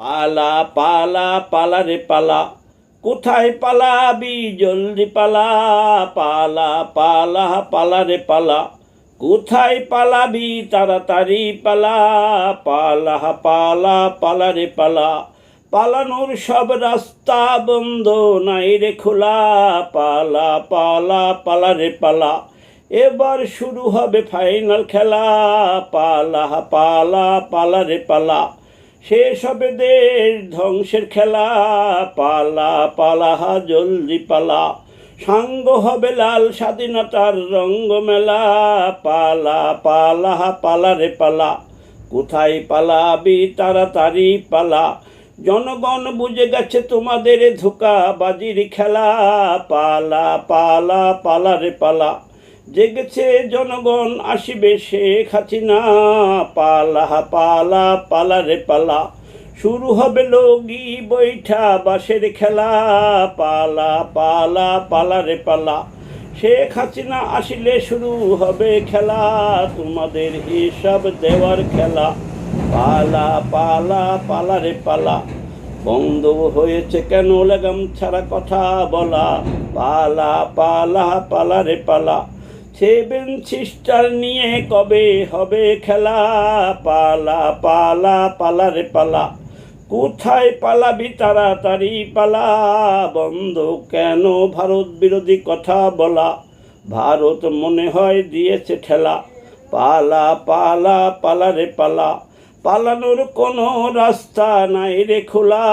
পালা পালা পালা রে পালা। কোথায় পালাবি জলদি পালা। পালা পালা পালা রে পালা। কোথায় পালাবি তাড়াতাড়ি পালা। পালা পালা পালা রে পালা। পালানোর সব রাস্তা বন্ধ, নাই রে খোলা। পালা পালা পালা রে পালা। এবার শুরু হবে ফাইনাল খেলা। পালা পালা পালা রে পালা। শেষ হবে দেশ ধ্বংসের খেলা, পালা পালা জলদি পালা। সাঙ্গ হবে লাল স্বাধীনতার রঙ্গ মেলা পালা পালা পালা রে পালা। কোথায় পালাবি তাড়াতাড়ি পালা। জনগণ বুঝে গেছে তোমাদের ধোকা বাজির খেলা, পালা পালা পালা রে পালা। জেগেছে জনগণ, আসিবে শেখ হাসিনা। পালা পালা পালা রে পালা। শুরু হবে লগি বৈঠা বাসের খেলা। পালা পালা পালা রে পালা। শেখ হাসিনা আসিলে শুরু হবে খেলা। তোমাদের হিসাব দেওয়ার খেলা। পালা পালা পালা রে পালা। বন্ধ হয়েছে কেন লাগাম ছাড়া কথা বলা। পালা পালা পালা রে পালা। সেভেন সিস্টার নিয়ে কবে হবে খেলা? পালা পালা পালা রে পালা। কোথায় পালাবি তাড়াতাড়ি পালা? বন্ধ, কেন ভারত বিরোধী কথা বলা? ভারত মনে হয় দিয়েছে ঠেলা। পালা পালা পালা রে পালা। পালানোর কোনো রাস্তা নাই রে খোলা।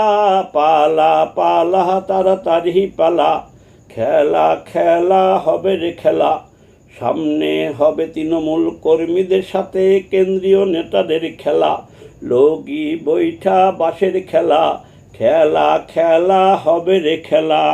পালা পালা, তাড়াতাড়ি পালা। খেলা খেলা হবে রে খেলা। সামনে হবে তৃণমূল কর্মীদের সাথে কেন্দ্রীয় নেতাদের খেলা। লগি বৈঠা বাসের খেলা। খেলা খেলা হবে রে খেলা।